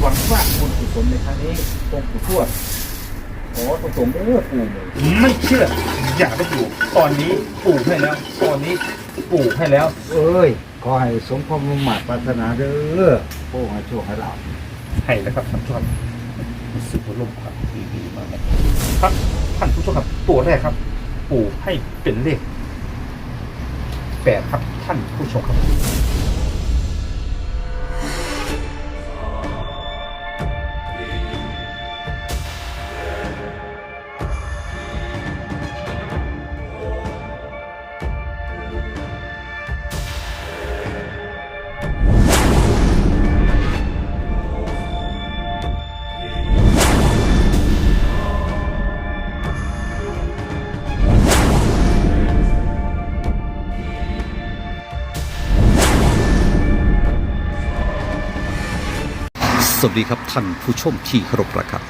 หวังว่าบุญกุศลในครั้งนี้องค์ปู่ทวดขอประสงเด้อปู่ไม่เชื่อ อย่าไปอยู่ ตอนนี้ปลูกให้แล้ว ตอนนี้ปลูกให้แล้ว เอ้ย ขอให้สมความมุ่งหมั่นปรารถนาเด้อโอ้ให้โชคให้ลาภให้แล้วครับท่านผู้ชมรู้สึกว่าลมพัดดีมากเลยครับท่านผู้ชมครับ ตัวแรกครับ ปลูกให้เป็นเลขแปดครับท่านผู้ชมครับ สวัสดีครับท่านผู้ชมที่เคารพรักครับ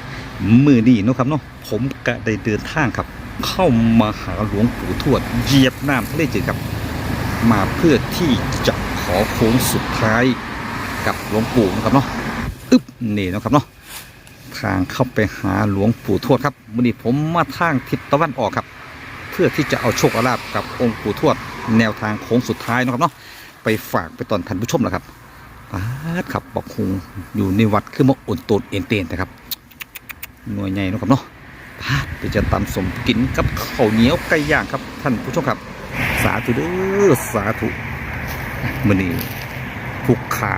มือนี้นะครับเนาะผมก็ได้เดินทางครับ เข้ามาหาหลวงปู่ทวดเหยียบน้ำทะเลจืดครับ มาเพื่อที่จะขอโค้งสุดท้ายกับหลวงปู่นะครับเนาะอึ๊บนี่นะครับเนาะทางเข้าไปหาหลวงปู่ทวดครับมือนี้ผมมาทางทิศตะวันออกครับ เพื่อที่จะเอาโชคเอาลาภกับองค์ปู่ทวด แนวทางโค้งสุดท้ายนะครับเนาะไปฝากไปตอนท่านผู้ชมนะครับ ปาดครับบอกคงอยู่ในวัดคือมาอ่นโตนเอ็นเตนนะครับ หน่วยใหญ่นะครับเนาะปาดเดี๋ยวจะตำสมกินกับข้าวเหนียวไก่ย่างครับ ท่านผู้ชมครับ สาธุเด้อสาธุมื่อนี้ผู้ขา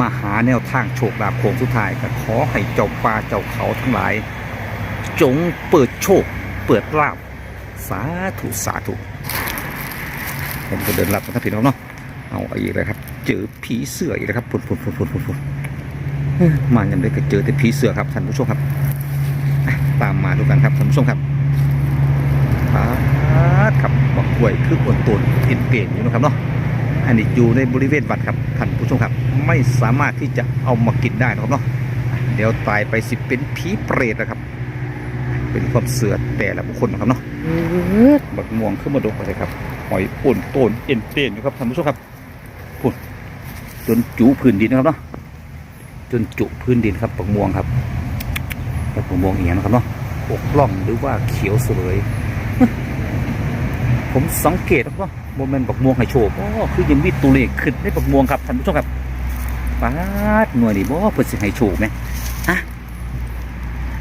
มาหาแนวทางโชคลาภโค้งสุดท้ายก็ขอให้เจ้าป่าเจ้าเขาทั้งหลาย จงเปิดโชค เปิดลาภสาธุสาธุผมก็เดินรับนะครับพี่น้องเนาะเอาอีกเลยครับ เจอผีเสืออีกแล้วครับพุ่นพุ่นพุ่นพุ่นพุ่นพุ่นเอ้ยมาอย่างไรก็เจอแต่ผีเสือครับท่านผู้ชมครับอะตามมาดูกันครับท่านผู้ชมครับปาดครับบักกล้วยคืออ้วนตูนอินเปลี่ยนอยู่นะครับเนาะอันนี้อยู่ในบริเวณวัดครับท่านผู้ชมครับ ไม่สามารถที่จะเอามากินได้นะครับเนาะอะเดี๋ยวตายไปสิเป็นผีเปรตนะครับ เป็นความเสือแต่ละบุคคลนะครับเนาะบักม่วงขึ้นมาดกเลยครับหอยป่นโตนเอ็นเปลี่ยนอยู่ครับท่านผู้ชมครับ จนจุพื้นดินนะครับเนาะจนจุพื้นดินครับปักม่วงครับแล้วปักม่วงเอียงนะครับเนาะอกล่องหรือว่าเขียวเสวยผมสังเกตนะครับว่าโมเมนต์ปักม่วงให้โชว์อ๋อคือยังมีตัวเลขขึ้นในปักม่วงครับท่านผู้ชมครับป้าดหน่วยนี่บ่เพื่อสิให้โชว์ไหมอะ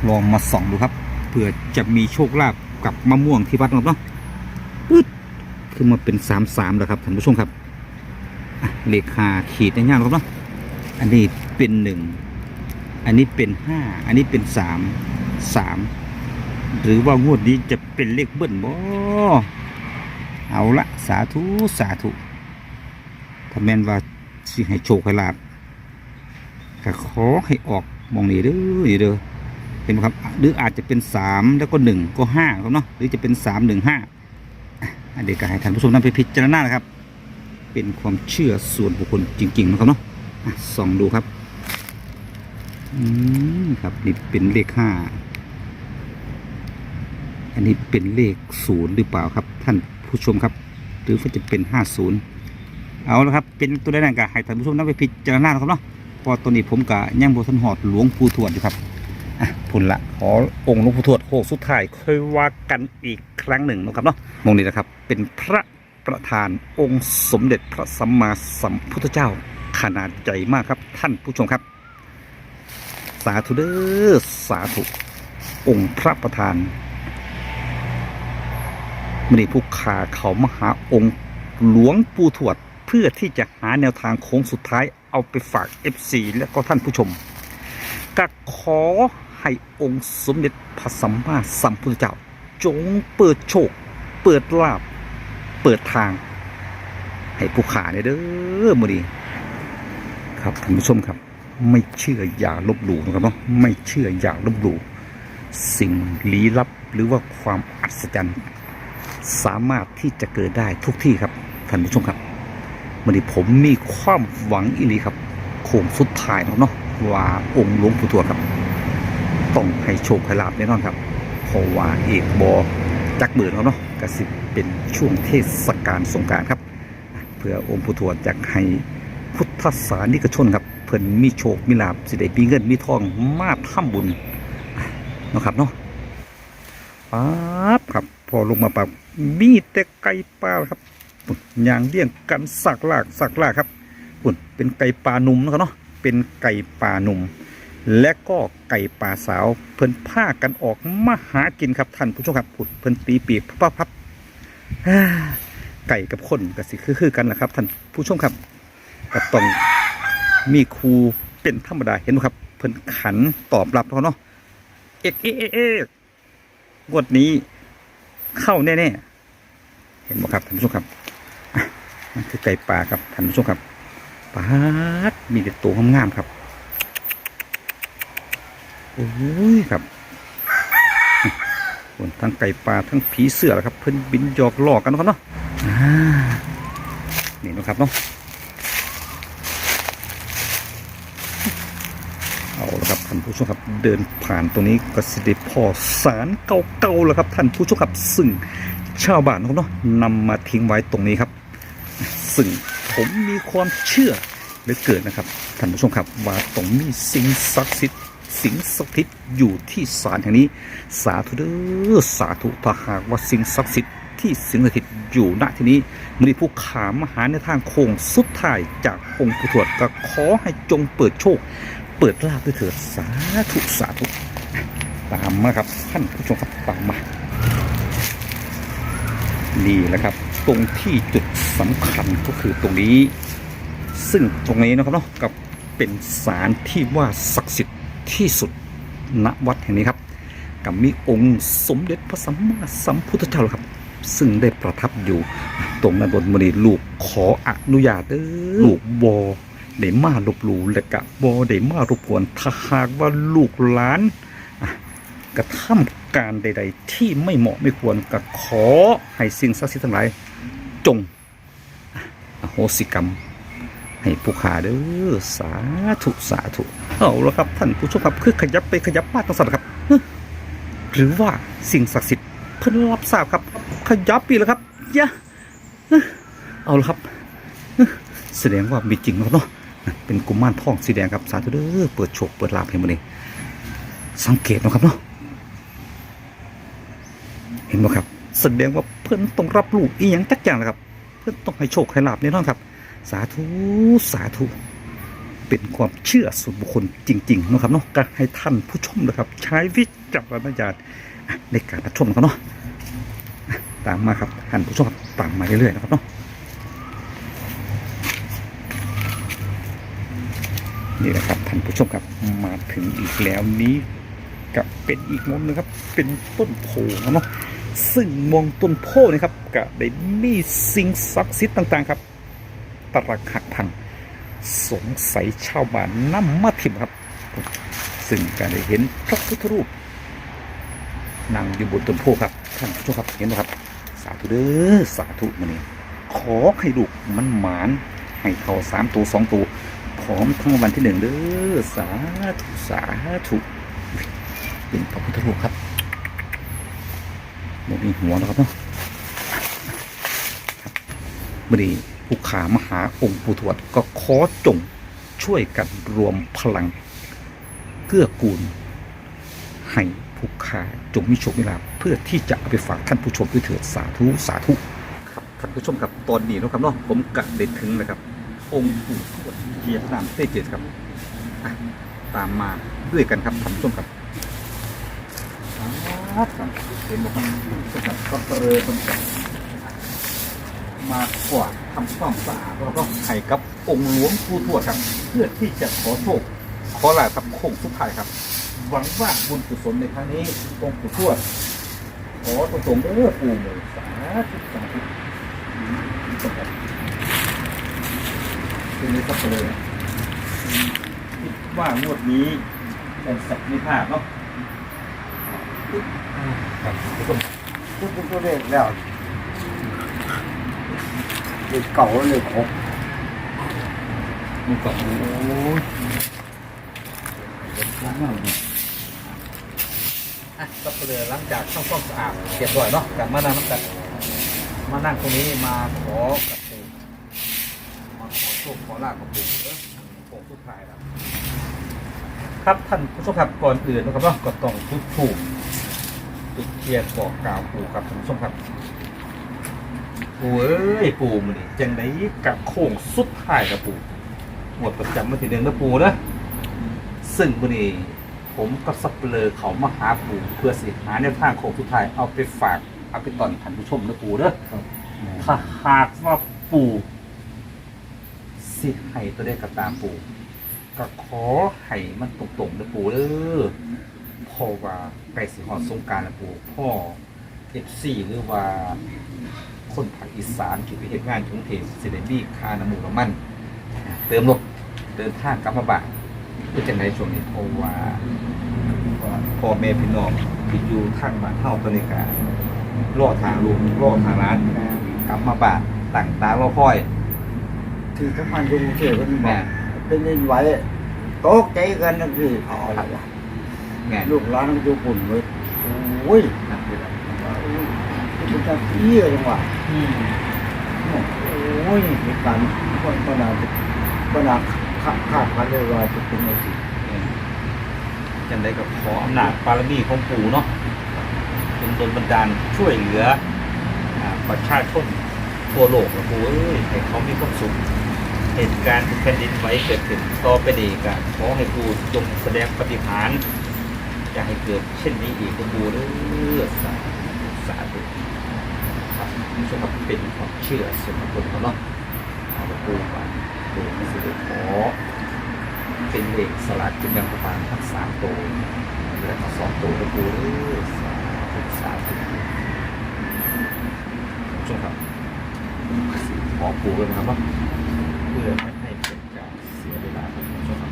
ลองมาส่องดูครับเผื่อจะมีโชคลาภกับมะม่วงที่วัดนะครับเนาะปึ๊ดขึ้นมาเป็นสามสามแล้วครับท่านผู้ชมครับ เลขห้าขีดในย่างครับเนาะอันนี้เป็นหนึ่งอันนี้เป็นห้าอันนี้เป็นสามสามหรือว่างวดนี้จะเป็นเลขเบิ้ลบ่เอาละสาธุสาธุถ้าแม่นว่าสิให้โชคให้ลาบก็ขอให้ออกมองนี่เด้อนี่เด้อเห็นไหมครับหรืออาจจะเป็นสามแล้วก็หนึ่งก็ห้าครับเนาะหรือจะเป็นสามหนึ่งห้าอันเด็กก็ให้ท่านผู้ชมนำไปพิจารณานะครับ เป็นความเชื่อส่วนบุคคลจริง ๆ นะครับเนาะส่องดูครับ อืมครับนี่เป็นเลขห้าอันนี้เป็นเลขศูนย์หรือเปล่าครับ ท่านผู้ชมครับ หรือว่าจะเป็นห้าศูนย์เอาละครับ เป็นตัวได้นั่นก็ให้ท่านผู้ชมนำไปพิจารณาครับเนาะเพอตัวนี้ผมกะย่างโบทันหอดหลวงปู่ทวดอยู่ครับอะพุ่นละขอองค์หลวงปู่ทวดโคกสุดท้ายค่อยว่ากันอีกครั้งหนึ่งนะครับเนาะมงนี้นะครับ เป็นพระ ประธานองค์สมเด็จพระสัมมาสัมพุทธเจ้าขนาดใหญ่มากครับ ท่านผู้ชมครับ สาธุเด้อสาธุองค์พระประธานมณีผู้ขาเขามหาองค์หลวงปู่ทวด เพื่อที่จะหาแนวทางโค้งสุดท้ายเอาไปฝาก FC และก็ท่านผู้ชมก็ขอให้องค์สมเด็จพระสัมมาสัมพุทธเจ้า จงเปิดโชค เปิดลาภ เปิดทาง ให้ผู้ขาเนี่ยเด้อมือนี้ครับท่านผู้ชมครับ ไม่เชื่ออย่าลบหลู่นะครับเนาะไม่เชื่ออย่าลบหลู่สิ่งลี้ลับหรือว่าความอัศจรรย์สามารถที่จะเกิดได้ทุกที่ครับท่านผู้ชมครับมือนี้ผมมีความหวังอีหลีครับโค้งสุดท้ายแล้วเนาะว่าองค์หลวงปู่ทวดครับ ต้องให้โชคให้ลาบแน่นอนครับเพราะว่าเอกบอจักเบิดเขาเนาะก็สิบเป็น ช่วงเทศกาลสงการครับ เพื่อองค์ผู้ทวดจะให้พุทธศาสนิกชนครับ เพิ่นมีโชคมีลาภสิได้มีเงินมีทองมาทำบุญนะครับเนาะป๊าบครับพอลงมาปั๊บมีแต่ไก่ป่าครับปุ่นย่างเลี้ยงกันสักลากสักลากครับปุ่นเป็นไก่ป่าหนุ่มนะครับเนาะเป็นไก่ป่าหนุ่มและก็ไก่ป่าสาวเพิ่นพากันออกมาหากินครับท่านผู้ชมครับปุ่นเพิ่นตีปีกพับพับ ไก่กับคนก็สิคือๆกันนะครับท่านผู้ชมครับก็ต้องมีครูเป็นธรรมดาเห็นไหมครับ เพิ่นขันตอบรับเขาเนาะเอกเอเอเองวดนี้เข้าแน่ๆเห็นไหมครับท่านผู้ชมครับอ่นคือไก่ป่าครับท่านผู้ชมครับปาดมีแต่ตัวงามๆครับโอ้ยครับ ทั้งไก่ป่าทั้งผีเสือแหละครับเพิ่นบินหยอกล้อกกันเนาะครับเนาะนี่นะครับเนาะเอาละครับท่านผู้ชมครับเดินผ่านตรงนี้ก็สิได้พอสารเก่าๆแล้วครับท่านผู้ชมครับซึ่งชาวบ้านเขาเนาะนำมาทิ้งไว้ตรงนี้ครับ ซึ่งผมมีความเชื่อเหลือเกินนะครับท่านผู้ชมครับว่าตรงนี้สิ่งศักดิ์สิทธิ์ สิ่งศักดิ์สิทธิ์อยู่ที่ศาลแห่งนี้ สาธุเด้อสาธุถ้าหากว่าสิ่งศักดิ์สิทธิ์ที่สิงสถิตอยู่ณที่นี้มีผู้ขามหาในทางโค้งสุดท้ายจากองค์ผู้ตรวจก็ขอให้จงเปิดโชค เปิดลาบด้วยเถิดสาธุสาธุตามมาครับท่านผู้ชมครับตามมานี่แหละครับ ตรงที่จุดสำคัญก็คือตรงนี้ ซึ่งตรงนี้นะครับเนาะกับเป็นศาลที่ว่าศักดิ์สิทธิ์ ที่สุดณวัดแห่งนี้ครับกับมีองค์สมเด็จพระสัมมาสัมพุทธเจ้าครับ ซึ่งได้ประทับอยู่ ตรงนั้นบนมณีลูกขออนุญาตเด้อลูกบอได้มาลบหลู่และกะบอได้มารบกวนถ้าหากว่าลูกหลานกระทำการใด ๆ ที่ไม่เหมาะไม่ควรก็ขอให้สิ่งศักดิ์สิทธิ์ทั้งหลายจงอโหสิกรรม ให้ผู้ขาเด้อสาธุสาธุเอาละครับท่านผู้ชมครับคือขยับไปขยับมาตั้งสัตว์ครับ หรือว่าสิ่งศักดิ์สิทธิ์เพิ่นรับทราบครับ ขยับปีแล้วครับยะเอ้อเอาละครับ แสดงว่ามีจริงแล้วเนาะเป็นกุมารทองสีแดงครับสาธุเด้อเปิดโชคเปิดลาภให้มันนี่สังเกตนะครับเนาะเห็นไหมครับแสดงว่าเพิ่นต้องรับรู้อีหยังจักอย่างนะครับ เพิ่นต้องให้โชคให้ลาภแน่นอนครับ สาธุสาธุเป็นความเชื่อส่วนบุคคลจริงๆนะครับเนาะก็ให้ท่านผู้ชมนะครับ ใช้วิจารณญาณในการรับชมนะครับเนาะตามมาครับท่านผู้ชมตามมาเรื่อยๆนะครับเนาะนี่แหละครับท่านผู้ชมครับมาถึงอีกแล้วนี้กับเป็นอีกมุมนึงครับ เป็นต้นโพนะเนาะซึ่งมองต้นโพนี่ครับก็ได้มีสิ่งศักดิ์สิทธิ์ต่างๆ ครับ ตรักหักพัง สงสัยชาวบ้านนำมาทิมครับ ซึ่งการได้เห็นพระพุทธรูปนั่งอยู่บนต้นโพครับท่านผู้ชมครับเห็นไหมครับ สาธุเด้อสาธุมันนี่ขอให้ลูกมันหมาน ให้เขาสามตัวสองตัวพร้อมทั้งวันที่หนึ่งเด้อสาธุสาธุเป็นพระพุทธรูปครับมันมีหัวนะครับเนาะมื่อ นี้ผู้ขามหาองค์ปู่ทวดก็ขอจงช่วยกันรวมพลังเกื้อกูล ให้ผู้ขาจงมีโชคมีลาภเพื่อที่จะเอาไปฝากท่านผู้ชมด้วยเถิดสาธุสาธุครับท่านผู้ชมครับตอนนี้นะครับเนาะผมกะเด็ดถึงนะครับ องค์ปู่ทวดเยียบน้ำเต้เจดครับอะตามมาด้วยกันครับท่านผู้ชมครับครับเห็นไหมครับท่านผู้ชมครับก็เออคนแก่ มากวาดทำความสะอาดแล้วก็ให้กับองค์หลวงปู่ทวดครับ เพื่อที่จะขอโชคขอลาบครับโค้งสุดท้ายครับ หวังว่าบุญกุศลในครั้งนี้องค์ปู่ทวดขอตรงๆเด้อปู่เลยสาธุสาธุครับเป็นนี้ครับเลยคิดว่างวดนี้เป็นสักนิพาเนาะครับผู้ชมทุกตัวเลขแล้ว เลขเก่าเลขหกมันก็โอ้ยอะก็เลยหลังจากทำความสะอาดเรียบร้อยเนาะกลับมานั่งกันมานั่งตรงนี้มาขอกับปู่มาขอโชคขอลาบกับปู่เด้อผมสุดท้ายแล้วครับท่านผู้ชมครับก่อนอื่นนะครับเนาะก็ต้องทุกถูกจุดเทียนบอกกล่าวปู่ครับท่านผู้ชมครับ ปู่เอ้ยปู่มันนี่จังไดกับโค้งสุดท้ายกับปู่หมวดประจำมาทีหนึ่งนะปู่นะซึ่งมันนี่ผมกับสับเปลือเขามาหาปู่เพื่อสิหาแนวทางโค้งสุดท้ายเอาไปฝากเอาไปตอนท่านผู้ชมนะปู่เด้อถ้าหากว่าปู่สิให้ตัวได้กับตามปู่ก็ขอให้มันตรงๆนะปู่เด้อเพราะว่าใกล้สิหอดสงกรารแล้วปู่พ่อเอฟซีหรือว่า คนภาคอีสานที่ไปเห็นงานกรุงเทพสิได้มีค่าน้ำมูกน้ำมัน เติมลบเดินทางกลับมาบ้านเป็นจังไดช่วงนี้เพราะว่าพ่อแม่พี่น้องที่อยู่ทางบ้านเฮาตอนนี้ก็รอทางลูกรอทางร้านกลับมาบ้านต่างตารอคอยที่สำคัญกรุงเทพมันบแม่อกเป็นยังไหวตกใจกันนะพี่เอาอะไรวะแง่ลูกหลานมันอยู่ปุ่นเลยโอ้ยนั่นคืออะไรมันจะเอี้ยจังหวะ อืมโอ้ยเหตุการณ์คนขนาดขนาดคาดคาดคันเลยว่าจะเป็นอะไรสิจังได้กับขออำนาจบารมีของปู่เนาะจนดลบันดาลช่วยเหลือประชาชนทั่วโลกนะปู่เอ้ยให้เขามีความสุขเหตุการณ์แผ่นดินไหวเกิดขึ้นต่อไปนี้ก็ขอให้ปู่จงแสดงปฏิหารย์อย่าให้เกิดเช่นนี้อีกปู่เด้อสาธุสาธุ นี่ชมครับเป็นความเชื่อส่วนบุคคลเขาเนาะเอาปปู่ไปปูไม่สิได้ขอเป็นเลขสลัดกินแบงประมาณทั้งสามตัวแล้วก็สองตัวก็ปูเลยสาธุสาธุช่วงครับขอปูเลยนะครับว่าเพื่อไม่ให้เป็นการเสียเวลาครับช่วงครับ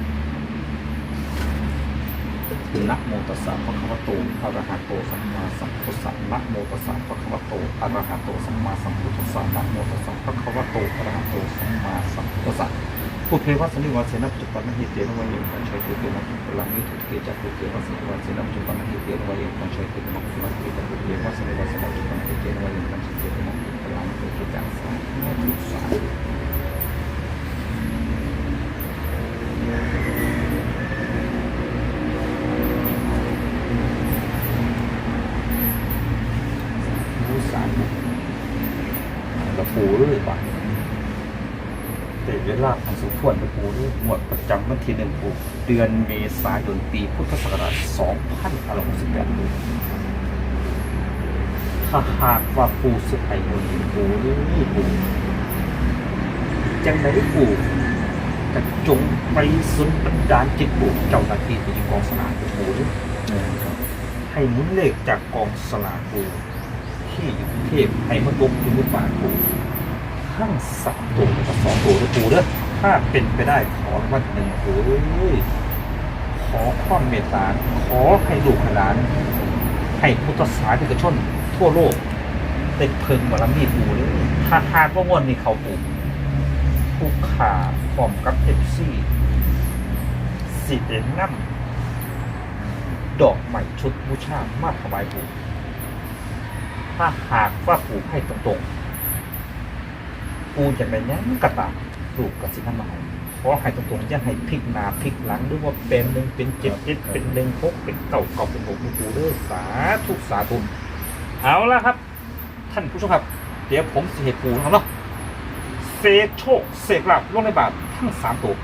คือนะโมตัสสะพระคัมภโตอะระหะโตสัมมาสัมพุทธัสสะนะโมตัสสะพระคัมภโตอะระหะโตสัมมาสัมพุทธัสสะนะโมตัสสะพระคัมภโตอะระหะโตสัมมาสัมพุทธัสสะผู้เทวสันนิวาเสนปัจจุบันหิเตนวายเองปัญชัยเตติมังคุลังนิทุเกจักขุเทวสันนิวาเสนปัจจุบันหิเตนวายเองปัญชัยเตติมังคุลังนิทุเกจักขุเทวสันนิวาเสนปัจจุบันหิเตนวายเองปัญชัยเตติมังคุลังนิทุเกจักสาธุสาธุผู้สาธุกระปูเลยป่ะ เตเวลาของสุขวนไปปูด้วยหมวด ประจำวันที่หนึ่งปูเดือนเมษายนปีพุทธศักราช2568เลยถ้าหากว่าปูสุไทยบนปูนี่ปูจังไดปูจะจงไปสุนบันดาลจิตปูเจ้าหน้าที่ที่อยู่กองสลากปูด้วยให้มุนเลขจากกองสลากปูที่อยู่กรุงเทพให้มันตกอยู่ในปากปูทั้งสามตัวแล้วก็สองตัวด้วยปูเด้อ ถ้าเป็นไปได้ขอวันหนึ่งโอ้ยขอความเมตตาขอให้ลูกห้หลาน ให้พุทธศาสนิกชน ทั่วโลกได้เพิ่งบารมีปูเลยถ้าหากว่างวนนี้เขาปูผู้ขาพร้อมกับเอฟซีสิเอ็นน้ำดอกใหม่ชุดบูชามาถวายปูถ้าหากว่าปูให้ตรงๆกูจะไปยั้งกระตาม ลูกกับสินน้ำมันเพราะให้ตรงๆจะให้พลิกหน้าพลิกหลังหรือว่าเป็นหนึ่งเป็นเจ็ดเจ็ดเป็นหนึ่งหกเป็นเก่าเก่าเป็นหกเป็นปูเด้อสาธุสาธุเอาละครับ ท่านผู้ชมครับ เดี๋ยวผมเสียปูนะครับเนาะเสกโชคเสกลับลงในบาททั้งสามตัว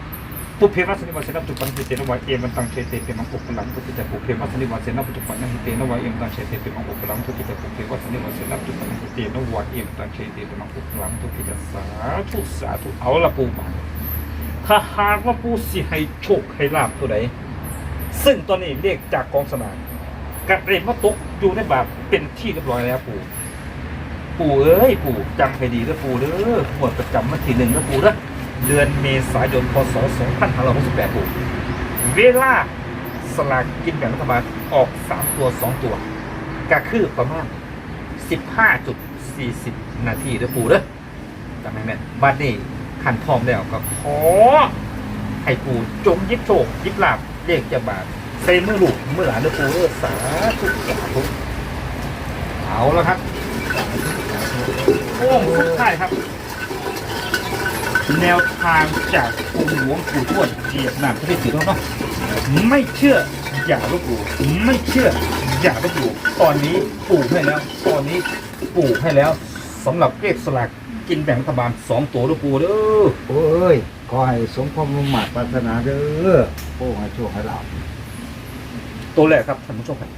ปุเพวัสนิวาเสนาจุปันเตนวายเอมันตังเชเตเป็นมังอุปลังทุติแต่ปุเพวัสนิวาเสนาปัจจุบันนันติเตนวายเอมตังเชเตเป็นมังอุปลังทุติแต่ปุเพวัสนิวาเสนาปัจจุบันนันติเตนวายเอมตังเชเตเป็นมังอุปลังทุติแต่สาธุสาธุเอาละปูมาถ้าหากว่าปูสิให้โชคให้ลาบตัวใดซึ่งตอนนี้เรียกจากกองสนามกระเด็นมาตกอยู่ในบาทเป็นที่เรียบร้อยแล้วปูปู่เอ้ยปู่จำให้ดีนะปู่เด้อหมดประจำวันที่หนึ่งนะปู่นะ เดือนเมษายน พศ 2568เวลาสลากกินแบ่งรัฐบาลออก 3 ตัว 2 ตัวก็คือประมาณ 15.40 นาทีนะปู่เด้อจำให้แม่นบัดนี้ขันพร้อมแล้วก็ขอให้ปู่จงยิบโชคยิบลาบเลขจะบาทใส่มือลูกมือหลานเด้อปู่เด้อสาธุสาธุเอาแล้วครับโอ้สุดท้ายครับ แนวทางจากองค์หลวงปู่ทวดเหยียบน้ำทะเลจืดเนาไม่เชื่ออย่าลบหลู่ไม่เชื่ออย่าลบหลู่ตอนนี้ปู่ให้แล้ว ตอนนี้ปู่ให้แล้วสำหรับเลขสลากกินแบ่งรัฐบาลสองตัวด้วยปู่เด้อโอ้ยขอให้สมความมุ่งมั่นปรารถนาเด้อโอ้ให้โชคให้ลาตัวแรกครับท่านผู้ชมครับ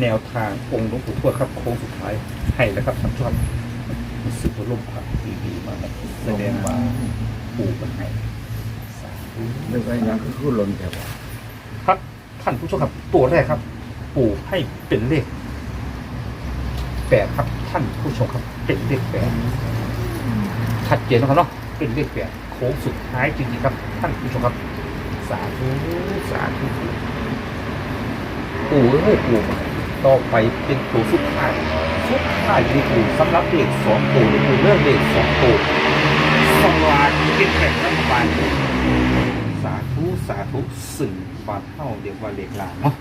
แนวทางองค์หลวงปู่ทวดครับโค้งสุดท้ายให้แล้วครับท่านผู้ชม สึกว่าลมพัดดีๆมากครับแสดงว่าปู่มันให้สาธุเรื่องอะไรอย่างคือคือหล่นแถวครับท่านผู้ชมครับ ตัวแรกครับ ปู่ให้เป็นเลขแปดครับท่านผู้ชมครับ เป็นเลขแปดชัดเจนนะครับเนาะเป็นเลขแปดโค้งสุดท้ายจริงๆครับ ท่านผู้ชมครับ สาธุสาธุปู่เอ้ยปู่ต่อไปเป็นตัวสุดท้าย สุดท้ายที่ปู่สำหรับเลขสองตัวนี่คือเรื่องเลขสองตัวสวาสเป็นแปดรัฐบาลสาธุสาธุสื่อบาทเท่าเรียกว่าเลขหลางเนาะ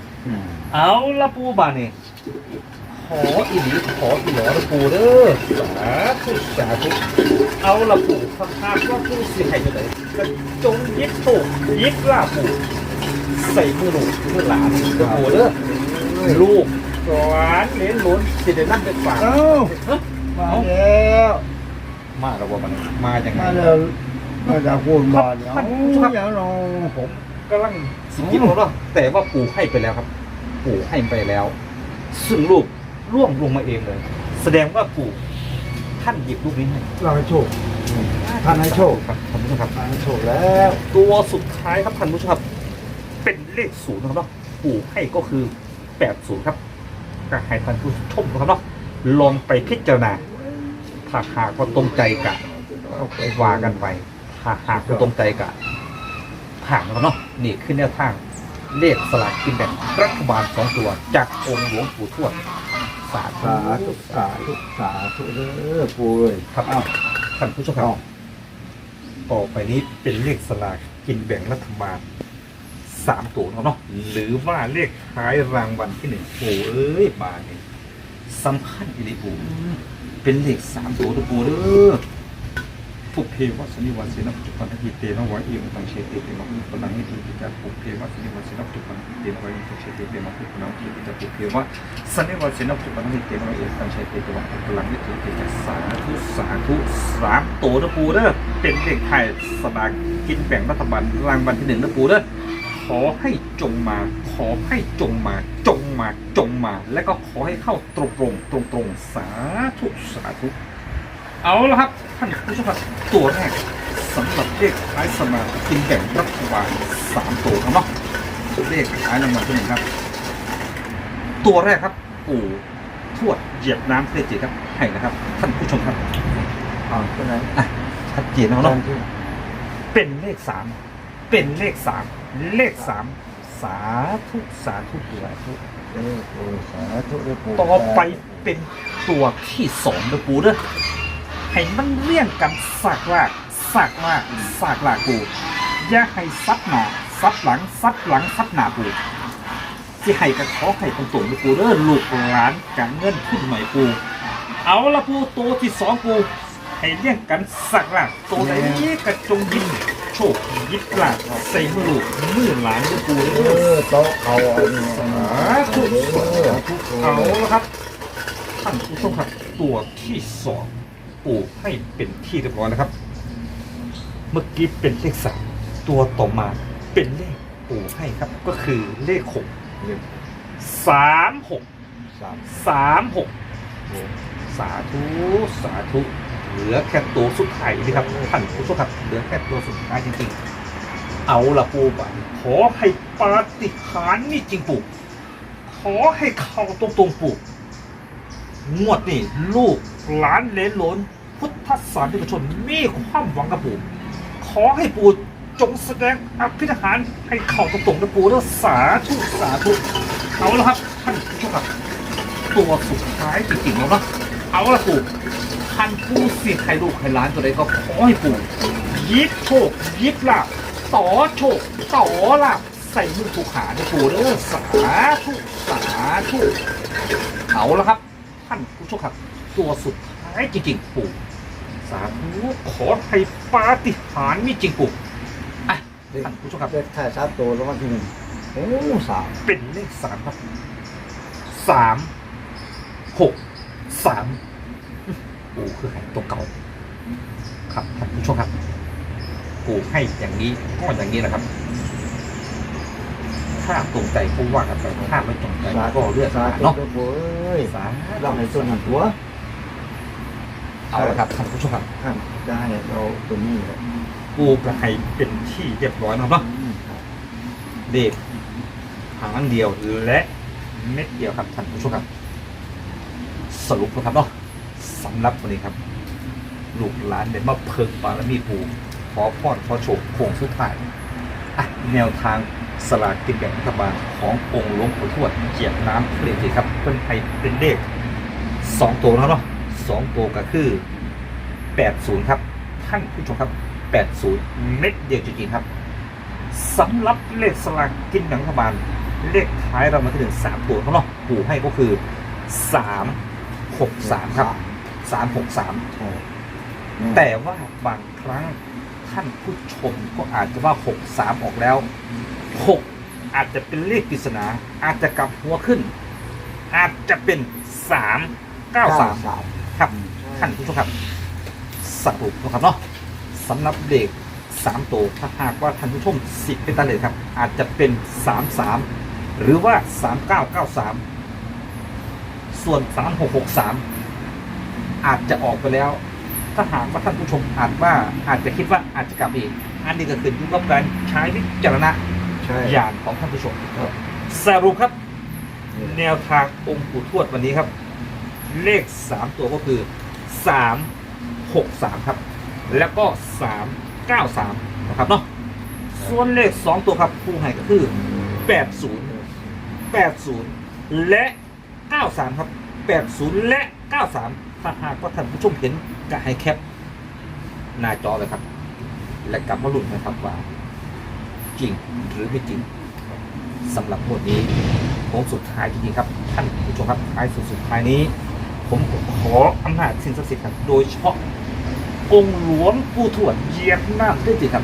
เอาละปูบาเนี่ยขออีหลีขออีหลอละปูเด้อสาธุสาธุเอาละปูถ้าหากว่าผู้เสียหายจะไหนก็จงยิบถูกยิบลาปูใส่มือลูกมือหลานละปูเด้อลูก หลานเหลนหลุนสิได้นั่งเป็นฝากเอ้าเอ้ามาแล้วมาแล้วว่ามันมาอย่างไงมาแล้วมาจากพูดบานเนี่ยครับโอ้ยอย่างน้องผมกำลังสกิปแล้วเนาะแต่ว่าปู่ให้ไปแล้วครับ ปู่ให้ไปแล้ว ซึ่งลูกร่วงลงมาเองเลย แสดงว่าปู่ท่านหยิบลูกนี้ให้เราให้โชคท่านให้โชคครับท่านผู้ชมครับท่านให้โชคแล้ว ตัวสุดท้ายครับท่านผู้ชมครับเป็นเลขศูนย์นะครับเนาะปู่ให้ก็คือแปดศูนย์ครับ ก็ให้ท่านผู้ชมนะครับเนาะลองไปพิจารณาถ้าหากว่าตรงใจกะก็ไปว่ากันไปถ้าหากว่าตรงใจกะผ่านนะครับเนาะนี่คือแนวทางเลขสลากกินแบ่งรัฐบาลสองตัว จากองค์หลวงปู่ทวดสาธุสาธุสาธุสาธุเด้อปู่เอ้ยครับเอ้าท่านผู้ชมครับต่อไปนี้เป็นเลขสลากกินแบ่งรัฐบาล สามตัวเนาะหรือว่าเลขท้ายรางวัลที่หนึ่งโอ้เอ้ยบาทนี่สำคัญอีหลีปูเป็นเลขสามตัวนะปูเด้อปุเพวัสนิวันเสนจุปันทิเตนะวะเอียงตังเชติเตมะมุปนังนิติปิจัปุเพวัสนิวันเสนจุปันทิเตนะวะเอียงตังเชติเตมะมุปนังนิติปิจัปุเพวะสนิวันเสนจุปันทิเตนะวะเอียงตังเชติเตมะมุปนังนิติปิจัสาธุสาธุสามตัวนะปูเด้อเป็นเลขไทายสลากกินแบ่งรัฐบาลรางวัลที่หนึ่งนะปูเด้อ ขอให้จงมา ขอให้จงมา จงมา จงมา และก็ขอให้เข้าตรงตรงตรงตรงสาธุสาธุ เอาละครับ ท่านผู้ชมครับตัวแรกสำหรับเลขท้ายสมากินแบ่งรัฐบาลสามตัวครับเนาะเลขท้ายรางวัลที่หนึ่งครับ ตัวแรกครับปู่ทวดเหยียบน้ำเทจิครับให้นะครับ ท่านผู้ชมครับอ้าตัวไหนอะชัดเจนแล้วเนาะเป็นเลขสาม เป็นเลขสามเลขสามสาธุสาธุสาธุเด้อปู่สาธุเด้อปู่ต่อไปเป็นตัวที่สองนะปูเด้อให้มันเลี่ยงกันสากลากสากลากสากลากปูอย่าให้ซัดหน้าซัดหลังซัดหลังซัดหน้าปูที่ให้กันขอให้ตรงๆนะปูเด้อลูกหลานกันเงินขึ้นใหม่ปูเอาละปูตัวที่สองปูให้เลี่ยงกันสากลากตัวไหนกระจงยิบ โชคยิบลาบใส่มือลูกมือหลานนะปูเอเด้ออโต๊ะเขาอันนี้สาธุสาธุเอาละครับท่านผู้ชมครับตัวที่สองปู่ให้เป็นที่เรียบร้อยแล้วครับ เมื่อกี้เป็นเลขสามตัวต่อมาเป็นเลขปู่ให้ครับ ก็คือเลขหกเรียบสามหกสามสามหก สาธุ สาธุ เหลือแค่ตัวสุดท้ายนี่ครับท่านผู้ชมครับเหลือแค่ตัวสุดท้ายจริงๆ เอาละปู่บ่ขอให้ปาฏิหาริย์นี่จริงปูขอให้เข้าตรงๆปู่งวดนี่ลูกหลานเลนหลนพุทธศาสนิกชนมีความหวังกับปูขอให้ปู่จงแสดงอภิธารให้เข่าตรงๆนะปู่แล้วสาธุสาธุเอาละครับท่านผู้ชมครับตัวสุดท้ายจริงๆแล้วนะเอาละปู่ ท่านผู้เสียให้ลูกให้หลานตัวใดก็ขอให้ปู่ยิบโชคยิบลาบต่อโชคต่อลาบใส่มือถูกขานะปู่เด้อสาธุสาธุเอาละครับ ท่านผู้ชมครับ ตัวสุดท้ายจริงๆปู่สาธุขอให้ปาฏิหาริย์มีจริงปู่อะท่านผู้ชมครับเด็กถ่ายสามตัวแล้ววันที่หนึ่งโอ้สามเป็นเลขสามครับสามหกสาม ปู่คือให้ตัวเก่า ครับท่านผู้ชมครับ ปู่ให้อย่างนี้ก็อย่างนี้นะครับ ถ้าตรงใจก็ว่ากันไปถ้าไม่ตรงใจก็เลือกสามาธุเนาะตัวเอ้ยสาเราให้ตัวหนึ่งตัวเอาละครับท่านผู้ชมครับท่านจะให้เราตัวนี้แหละปู่ก็ให้เป็นที่เรียบร้อยนะครับเนาะอืมครับเด็กหางเดียวและเม็ดเดียวครับท่านผู้ชมครับสรุปนะครับเนาะ สำรับวันนี้ครับ ลูกหลานเด็ดมาเพิงปารมีปูขอพรขอโชคโค้งสุดท้ายอะแนวทางสลากกินแบ่งรัฐบาลขององค์หลวงปู่ทวดเจียบน้ำเปลี่ยนสีครับเพิ่นให้เป็นเลขสองตัวแล้วเนาะสองตัวก็คือแปดศูนย์ครับ ท่านผู้ชมครับแปดศูนย์เม็ดเดียวจริงๆครับสำหรับเลขสลากกินแบ่งรัฐบาลเลขท้ายเรามาถึงสามตัวเขาเนาะปู่ให้ก็คือสามหกสามครับ สามหกสามใช่แต่ว่าบางครั้งท่านผู้ชมก็อาจจะว่าหกสามออกแล้วหกอาจจะเป็นเลขปริศนา อาจจะกลับหัวขึ้น อาจจะเป็นสามเก้าสามสามครับท่านผู้ชมครับสรุปนะครับเนาะสำหรับเด็กสามตัวถ้าหากว่าท่านผู้ชมสิบเป็นตาเลยครับ อาจจะเป็นสามสามหรือว่าสามเก้าเก้าสามส่วนสามหกหกสาม อาจจะออกไปแล้ว ถ้าหากว่าท่านผู้ชมอาจว่าอาจจะคิดว่าอาจจะกลับอีก อันนี้ก็ขึ้นอยู่กับการใช้วิจารณใช่ญาณของท่านผู้ชมครับสรุปครับ แนวทางองค์ปู่ทวดวันนี้ครับ เลขสามตัวก็คือสามหกสามครับ แล้วก็สามเก้าสามนะครับเนาะส่วนเลขสองตัวครับผู้ให้ก็คือแปดศูนย์แปดศูนย์และเก้าสามครับแปดศูนย์และเก้าสาม ถ้าหากว่าท่านผู้ชมเห็นก็ให้แคปหน้าจอเลยครับ และกลับมาลุ้นนะครับว่า จริงหรือไม่จริงสำหรับงวดนี้โค้งสุดท้ายจริงๆครับ ท่านผู้ชมครับท้ายสุดสุดท้ายนี้ ผมขออำนาจสิ่งศักดิ์สิทธิ์ครับโดยเฉพาะองค์หลวงปู่ทวดเยียบหน้าด้วยจิตครับ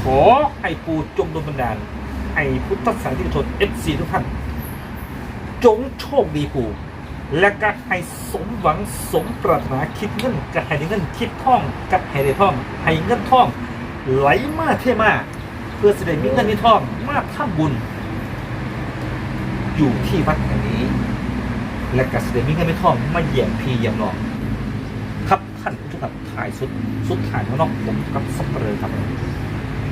ขอให้ปู่จงดลบันดาลให้พุทธศาสนิกชนเอฟซีทุกท่านจงโชคดีปู่ และก็ให้สมหวังสมปรารถนาคิดเงินกับให้ได้เงินคิดท่องกับให้ได้ท่อง ให้เงินท่อง ไหลมาเท่มาเพื่อแสดงมีเงินมีท่องมาทำบุญ อยู่ที่วัดแห่งนี้ และกัสเดมิงให้ไม่ท่องมาเหยียบพีเหยียบนองครับท่านผู้ชมครับถ่ายสุดสุดถ่ายข้างนอกผมกับสับเปลือครับ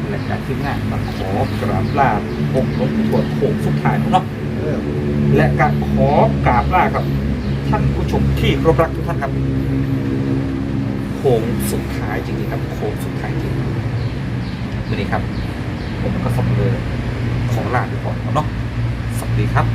และการที่งานมาขอกราบลาองค์หลวงปู่ทวดโค้งสุดท้ายข้างนอก และก็ขอกราบลาครับ ท่านผู้ชมที่รบรักทุกท่านครับโค้งสุดท้ายจริงๆครับโค้งสุดท้ายจริงวันนี้ครับ ผมก็สับเลยของลาไปก่อนเนาะสวัสดีครับ